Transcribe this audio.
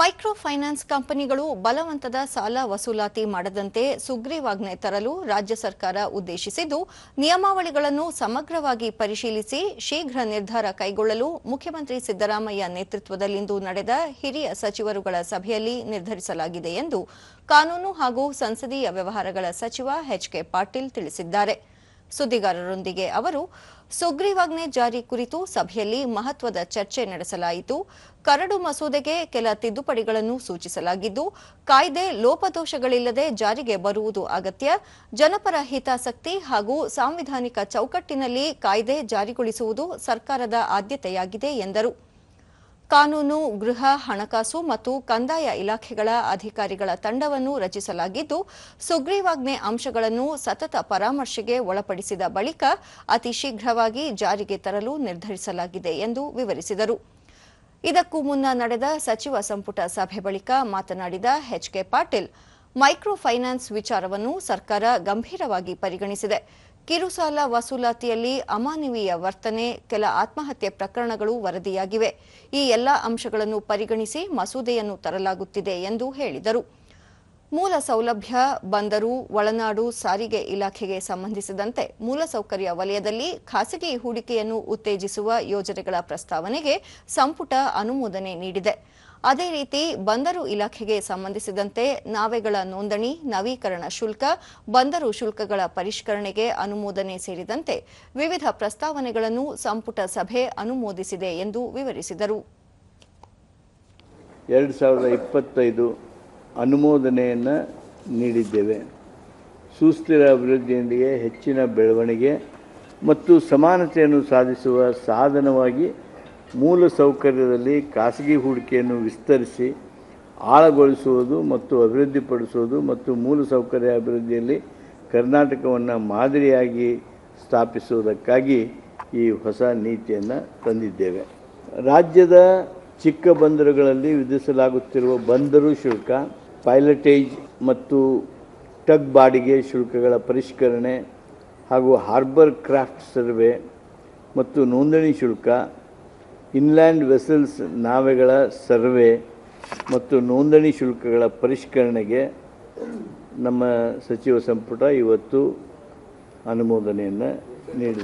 Micro finance ಕಂಪನಿಗಳು ಬಲವಂತದ ಸಾಲ ವಸೂಲಾತಿ ಮಾಡದಂತೆ ಸುಗ್ರೀವಾಜ್ಞೆ ತರಲು ರಾಜ್ಯ ಸರ್ಕಾರ ಉದ್ದೇಶಿಸಿದ್ದು, ನಿಯಮಾವಳಿಗಳನ್ನು ಸಮಗ್ರವಾಗಿ ಪರಿಶೀಲಿಸಿ ಶೀಘ್ರ ನಿರ್ಧಾರ ಕೈಗೊಳ್ಳಲು ಮುಖ್ಯಮಂತ್ರಿ ಸಿದ್ದರಾಮಯ್ಯ ನೇತೃತ್ವದಲ್ಲಿಂದು ನಡೆದ ಹಿರಿಯ ಸಚಿವರುಗಳ ಸಭೆಯಲ್ಲಿ ನಿರ್ಧರಿಸಲಾಗಿದೆ ಎಂದು ಕಾನೂನು ಹಾಗೂ ಸಂಸದೀಯ ವ್ಯವಹಾರಗಳ ಸಚಿವ ಎಚ್ಕೆ ಪಾಟೀಲ್ ತಿಳಿಸಿದ್ದಾರೆ. ಸುದ್ದಿಗಾರರೊಂದಿಗೆ ಅವರು, ಸುಗ್ರೀವಾಜ್ಞೆ ಜಾರಿ ಕುರಿತು ಸಭೆಯಲ್ಲಿ ಮಹತ್ವದ ಚರ್ಚೆ ನಡೆಸಲಾಯಿತು. ಕರಡು ಮಸೂದೆಗೆ ಕೆಲ ತಿದ್ದುಪಡಿಗಳನ್ನು ಸೂಚಿಸಲಾಗಿದ್ದು, ಕಾಯ್ದೆ ಲೋಪದೋಷಗಳಿಲ್ಲದೆ ಜಾರಿಗೆ ಬರುವುದು ಅಗತ್ಯ. ಜನಪರ ಹಿತಾಸಕ್ತಿ ಹಾಗೂ ಸಾಂವಿಧಾನಿಕ ಚೌಕಟ್ಟಿನಲ್ಲಿ ಕಾಯ್ದೆ ಜಾರಿಗೊಳಿಸುವುದು ಸರ್ಕಾರದ ಆದ್ಯತೆಯಾಗಿದೆ ಎಂದರು. ಕಾನೂನು, ಗೃಹ, ಹಣಕಾಸು ಮತ್ತು ಕಂದಾಯ ಇಲಾಖೆಗಳ ಅಧಿಕಾರಿಗಳ ತಂಡವನ್ನು ರಚಿಸಲಾಗಿದ್ದು, ಸುಗ್ರೀವಾಜ್ಞೆ ಅಂಶಗಳನ್ನು ಸತತ ಪರಾಮರ್ಶೆಗೆ ಒಳಪಡಿಸಿದ ಬಳಿಕ ಅತಿ ಶೀಘ್ರವಾಗಿ ಜಾರಿಗೆ ತರಲು ನಿರ್ಧರಿಸಲಾಗಿದೆ ಎಂದು ವಿವರಿಸಿದರು. ಇದಕ್ಕೂ ಮುನ್ನ ನಡೆದ ಸಚಿವ ಸಂಪುಟ ಸಭೆ ಬಳಿಕ ಮಾತನಾಡಿದ ಎಚ್ಕೆ ಪಾಟೀಲ್, ಮೈಕ್ರೋ ಫೈನಾನ್ಸ್ ವಿಚಾರವನ್ನು ಸರ್ಕಾರ ಗಂಭೀರವಾಗಿ ಪರಿಗಣಿಸಿದೆ. ಕಿರುಸಾಲ ವಸೂಲಾತಿಯಲ್ಲಿ ಅಮಾನವೀಯ ವರ್ತನೆ, ಕೆಲ ಆತ್ಮಹತ್ಯೆ ಪ್ರಕರಣಗಳು ವರದಿಯಾಗಿವೆ. ಈ ಎಲ್ಲ ಅಂಶಗಳನ್ನು ಪರಿಗಣಿಸಿ ಮಸೂದೆಯನ್ನು ತರಲಾಗುತ್ತಿದೆ ಎಂದು ಹೇಳಿದರು. ಮೂಲ ಸೌಲಭ್ಯ, ಬಂದರು, ಒಳನಾಡು, ಸಾರಿಗೆ ಇಲಾಖೆಗೆ ಸಂಬಂಧಿಸಿದಂತೆ ಮೂಲಸೌಕರ್ಯ ವಲಯದಲ್ಲಿ ಖಾಸಗಿ ಹೂಡಿಕೆಯನ್ನು ಉತ್ತೇಜಿಸುವ ಯೋಜನೆಗಳ ಪ್ರಸ್ತಾವನೆಗೆ ಸಂಪುಟ ಅನುಮೋದನೆ ನೀಡಿದೆ. ಅದೇ ರೀತಿ ಬಂದರು ಇಲಾಖೆಗೆ ಸಂಬಂಧಿಸಿದಂತೆ ನಾವೆಗಳ ನೋಂದಣಿ, ನವೀಕರಣ ಶುಲ್ಕ, ಬಂದರು ಶುಲ್ಕಗಳ ಪರಿಷ್ಕರಣೆಗೆ ಅನುಮೋದನೆ ಸೇರಿದಂತೆ ವಿವಿಧ ಪ್ರಸ್ತಾವನೆಗಳನ್ನು ಸಂಪುಟ ಸಭೆ ಅನುಮೋದಿಸಿದೆ ಎಂದು ವಿವರಿಸಿದರು. ಎರಡು ಸಾವಿರದ ಇಪ್ಪತ್ತೈದು ಅನುಮೋದನೆಯನ್ನು ನೀಡಿದ್ದೇವೆ. ಸುಸ್ಥಿರ ಅಭಿವೃದ್ಧಿಯೊಂದಿಗೆ ಹೆಚ್ಚಿನ ಬೆಳವಣಿಗೆ ಮತ್ತು ಸಮಾನತೆಯನ್ನು ಸಾಧಿಸುವ ಸಾಧನವಾಗಿ ಮೂಲ ಸೌಕರ್ಯದಲ್ಲಿ ಖಾಸಗಿ ಹೂಡಿಕೆಯನ್ನು ವಿಸ್ತರಿಸಿ ಆಳಗೊಳಿಸುವುದು ಮತ್ತು ಅಭಿವೃದ್ಧಿಪಡಿಸುವುದು ಮತ್ತು ಮೂಲ ಸೌಕರ್ಯ ಅಭಿವೃದ್ಧಿಯಲ್ಲಿ ಕರ್ನಾಟಕವನ್ನು ಮಾದರಿಯಾಗಿ ಸ್ಥಾಪಿಸುವುದಕ್ಕಾಗಿ ಈ ಹೊಸ ನೀತಿಯನ್ನು ತಂದಿದ್ದೇವೆ. ರಾಜ್ಯದ ಚಿಕ್ಕ ಬಂದರುಗಳಲ್ಲಿ ವಿಧಿಸಲಾಗುತ್ತಿರುವ ಬಂದರು ಶುಲ್ಕ, ಪೈಲಟೇಜ್ ಮತ್ತು ಟಗ್ ಬಾಡಿಗೆ ಶುಲ್ಕಗಳ ಪರಿಷ್ಕರಣೆ ಹಾಗೂ ಹಾರ್ಬರ್ ಕ್ರಾಫ್ಟ್ ಸರ್ವೆ ಮತ್ತು ನೋಂದಣಿ ಶುಲ್ಕ ಇನ್ಲ್ಯಾಂಡ್ ವೆಸಲ್ಸ್ ನಾವೆಗಳ ಸರ್ವೆ ಮತ್ತು ನೋಂದಣಿ ಶುಲ್ಕಗಳ ಪರಿಷ್ಕರಣೆಗೆ ನಮ್ಮ ಸಚಿವ ಸಂಪುಟ ಇವತ್ತು ಅನುಮೋದನೆಯನ್ನು ನೀಡಿದೆ.